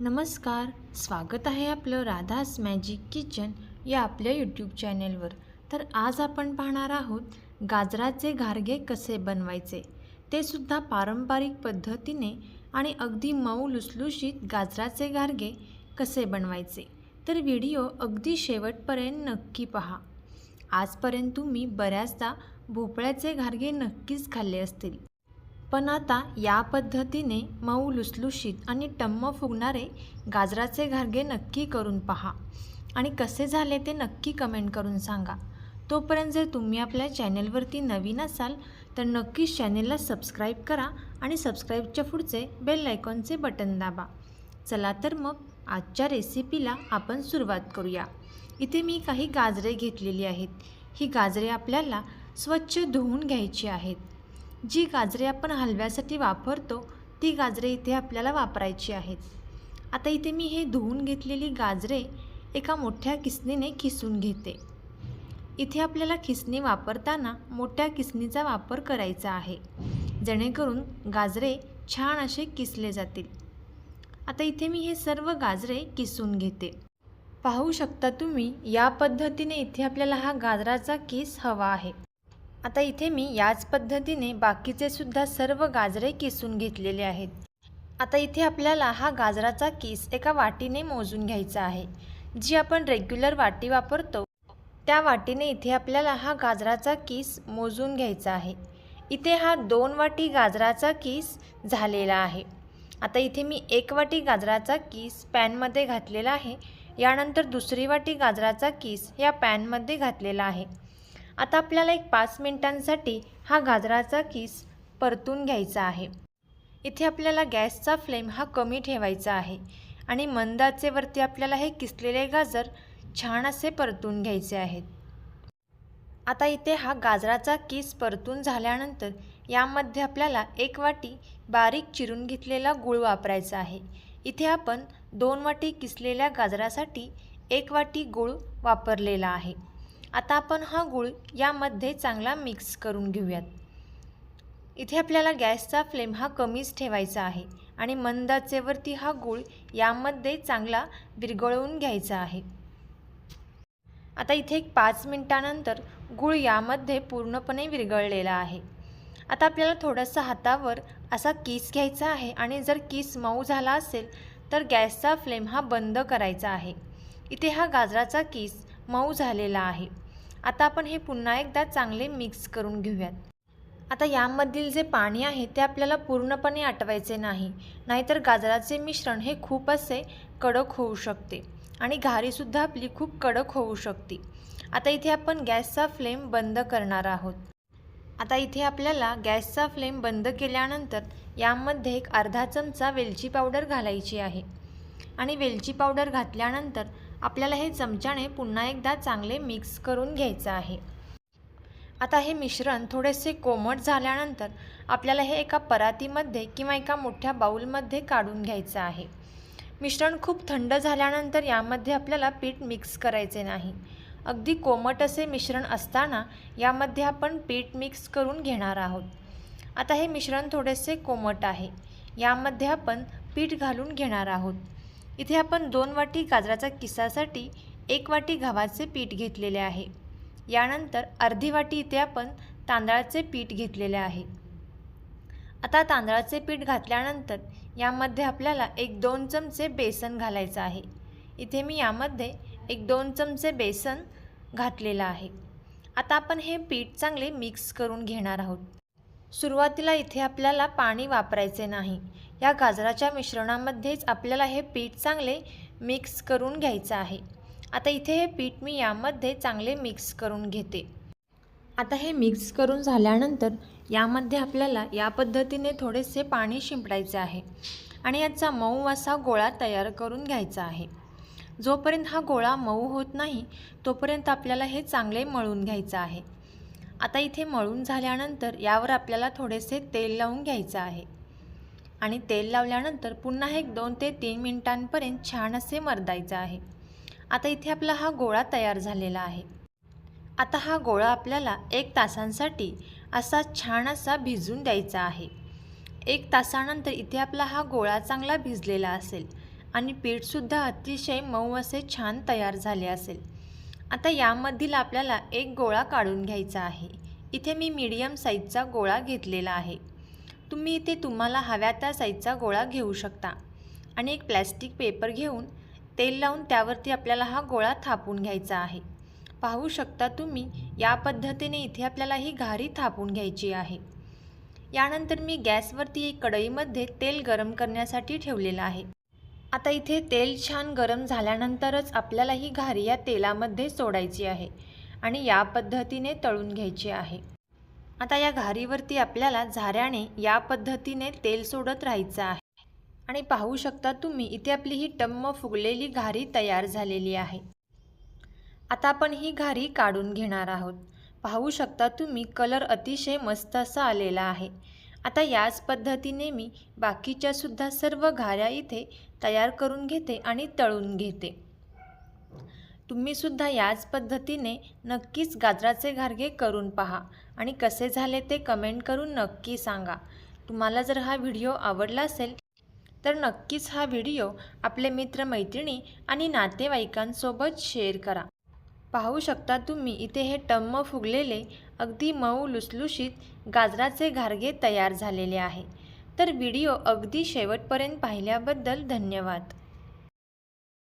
नमस्कार स्वागत आहे आपलं राधास मॅजिक किचन या आपल्या यूट्यूब चॅनेलवर तर आज आपण पाहणार आहोत गाजराचे घारगे कसे बनवायचे? ते सुद्धा पारंपरिक पद्धतीने आणि अगदी मऊ लुसलुशीत गाजराचे घारगे कसे बनवायचे? तर व्हिडिओ अगदी शेवटपर्यंत नक्की पहा. आजपर्यंत तुम्ही बऱ्याचदा भोपळ्याचे घारगे नक्कीच खाल्ले असतील. पण आता या पद्धतीने मऊ लुसलुशीत आणि टम्म फुगणारे गाजराचे घारगे नक्की करून पहा. आणि कसे झाले ते नक्की कमेंट करून सांगा. तोपर्यंत जर तुम्ही आपल्या चॅनेलवरती नवीन असाल तर नक्कीच चॅनेलला सबस्क्राईब करा आणि सबस्क्राईबच्या पुढचे बेल आयकॉनचे बटन दाबा. चला तर मग आजच्या रेसिपीला आपण सुरुवात करूया. इथे मी काही गाजरे घेतलेली आहेत. ही गाजरे आपल्याला स्वच्छ धुवून घ्यायची आहेत. जी गाजरे आपण हलव्यासाठी वापरतो ती गाजरे इथे आपल्याला वापरायची आहेत. आता इथे मी हे धुवून घेतलेली गाजरे एका मोठ्या किसनीने खिसून घेते. इथे आपल्याला खिसणी वापरताना मोठ्या किसणीचा वापर करायचा आहे. जेणेकरून गाजरे छान असे किसले जातील. आता इथे मी हे सर्व गाजरे किसून घेते. पाहू शकता तुम्ही या पद्धतीने इथे आपल्याला हा गाजराचा किस हवा आहे. आता इथे मी याच पद्धतीने बाकीचे सुद्धा सर्व गाजरे किसून घेतलेले आहेत. आता इथे आपल्याला हा गाजराचा किस एका वाटीने मोजून घ्यायचा आहे. जी आपण रेग्युलर वाटी वापरतो त्या वाटीने इथे आपल्याला हा गाजराचा किस मोजून घ्यायचा आहे. इथे हा दोन वाटी गाजराचा किस झालेला आहे. आता इथे मी एक वाटी गाजराचा किस पॅनमध्ये घातलेला आहे. यानंतर दुसरी वाटी गाजराचा किस या पॅनमध्ये घातलेला आहे. आता आपल्याला एक पाच मिनिटांसाठी हा गाजराचा किस परतून घ्यायचा आहे. इथे आपल्याला गॅसचा फ्लेम हा कमी ठेवायचा आहे आणि मंदाचेवरती आपल्याला हे किसलेले गाजर छान असे परतून घ्यायचे आहेत. आता इथे हा गाजराचा किस परतून झाल्यानंतर यामध्ये आपल्याला एक वाटी बारीक चिरून घेतलेला गूळ वापरायचा आहे. इथे आपण दोन वाटी किसलेल्या गाजरासाठी एक वाटी गूळ वापरलेला आहे. आता आपण हा गूळ यामध्ये चांगला मिक्स करून घेऊयात. इथे आपल्याला गॅसचा फ्लेम हा कमीच ठेवायचा आहे आणि मंदाचेवरती हा गूळ यामध्ये चांगला विरघळवून घ्यायचा आहे. आता इथे एक पाच मिनटानंतर गूळ यामध्ये पूर्णपणे विरघळलेला आहे. आता आपल्याला थोडंसं हातावर असा किस घ्यायचा आहे आणि जर किस मऊ झाला असेल तर गॅसचा फ्लेम हा बंद करायचा आहे. इथे हा गाजराचा किस मऊ झालेला आहे. आता आपण हे पुन्हा एकदा चांगले मिक्स करून घेऊयात. आता यामधील जे पाणी आहे ते आपल्याला पूर्णपणे आटवायचे नाही. नाहीतर गाजराचे मिश्रण हे खूप असे कडक होऊ शकते आणि घारीसुद्धा आपली खूप कडक होऊ शकते. आता इथे आपण गॅसचा फ्लेम बंद करणार आहोत. आता इथे आपल्याला गॅसचा फ्लेम बंद केल्यानंतर यामध्ये एक अर्धा चमचा वेलची पावडर घालायची आहे. आणि वेलची पावडर घातल्यानंतर आपल्याला हे चमच्याने पुन्हा एकदा चांगले मिक्स करून घ्यायचं आहे. आता हे मिश्रण थोडेसे कोमट झाल्यानंतर आपल्याला हे एका परातीमध्ये किंवा एका मोठ्या बाऊलमध्ये काढून घ्यायचं आहे. मिश्रण खूप थंड झाल्यानंतर यामध्ये आपल्याला पीठ मिक्स करायचे नाही. अगदी कोमट असे मिश्रण असताना यामध्ये आपण पीठ मिक्स करून घेणार आहोत. आता हे मिश्रण थोडेसे कोमट आहे. यामध्ये आपण पीठ घालून घेणार आहोत. इथे आपण दोन वाटी गाजराच्या किसासाठी एक वाटी गव्हाचे पीठ घेतलेले आहे. यानंतर अर्धी वाटी इथे आपण तांदळाचे पीठ घेतलेले आहे. आता तांदळाचे पीठ घातल्यानंतर यामध्ये आपल्याला एक दोन चमचे बेसन घालायचं आहे. इथे मी यामध्ये एक दोन चमचे बेसन घातलेलं आहे. आता आपण हे पीठ चांगले मिक्स करून घेणार आहोत. सुरुवातीला इथे आपल्याला पाणी वापरायचे नाही. या गाजराच्या मिश्रणामध्येच आपल्याला हे पीठ चांगले मिक्स करून घ्यायचं आहे. आता इथे हे पीठ मी यामध्ये चांगले मिक्स करून घेते. आता हे मिक्स करून झाल्यानंतर यामध्ये आपल्याला या पद्धतीने थोडेसे पाणी शिंपडायचे आहे आणि याचा मऊ असा गोळा तयार करून घ्यायचा आहे. जोपर्यंत हा गोळा मऊ होत नाही तोपर्यंत आपल्याला हे चांगले मळून घ्यायचं आहे. आता इथे मळून झाल्यानंतर यावर आपल्याला थोडेसे तेल लावून घ्यायचं आहे. आणि तेल लावल्यानंतर पुन्हा एक दोन ते तीन मिनिटांपर्यंत छान असे मर्दायचं आहे. आता इथे आपला हा गोळा तयार झालेला आहे. आता हा गोळा आपल्याला एक तासांसाठी असा छान असा भिजून द्यायचा आहे. एक तासानंतर इथे आपला हा गोळा चांगला भिजलेला असेल आणि पीठसुद्धा अतिशय मऊ असे छान तयार झाले असेल. आता यामधील आपल्याला एक गोळा काढून घ्यायचा आहे. इथे मी मीडियम साईजचा गोळा घेतलेला आहे. तुम्ही इथे तुम्हाला हव्या त्या साईजचा गोळा घेऊ शकता. आणि एक प्लॅस्टिक पेपर घेऊन तेल लावून त्यावरती आपल्याला हा गोळा थापून घ्यायचा आहे. पाहू शकता तुम्ही या पद्धतीने इथे आपल्याला ही घारी थापून घ्यायची आहे. यानंतर मी गॅसवरती एक कढईमध्ये तेल गरम करण्यासाठी ठेवलेलं आहे. आता इथे तेल छान गरम झाल्यानंतरच आपल्याला ही घारी या तेलामध्ये सोडायची आहे आणि या पद्धतीने तळून घ्यायची आहे. आता या घारीवरती आपल्याला झाऱ्याने या पद्धतीने तेल सोडत राहायचं आहे. आणि पाहू शकता तुम्ही इथे आपली ही टम्म फुगलेली घारी तयार झालेली आहे. आता आपण ही घारी काढून घेणार आहोत. पाहू शकता तुम्ही कलर अतिशय मस्त असा आलेला आहे. आता याच पद्धतीने मी बाकीच्यासुद्धा सर्व घाऱ्या इथे तयार करून घेते आणि तळून घेते. तुम्ही सुद्धा याच पद्धतीने नक्कीच गाजराचे घारगे करून पहा आणि कसे झाले ते कमेंट करून नक्की सांगा. तुम्हाला जर हा व्हिडिओ आवडला असेल तर नक्कीच हा व्हिडिओ आपले मित्रमैत्रिणी आणि नातेवाईकांसोबत शेअर करा. पाहू शकता तुम्ही इथे हे टम्म फुगलेले अगदी मऊ लुसलुशीत गाजराचे घारगे तयार झालेले आहे. तर व्हिडिओ अगदी शेवटपर्यंत पाहिल्याबद्दल धन्यवाद.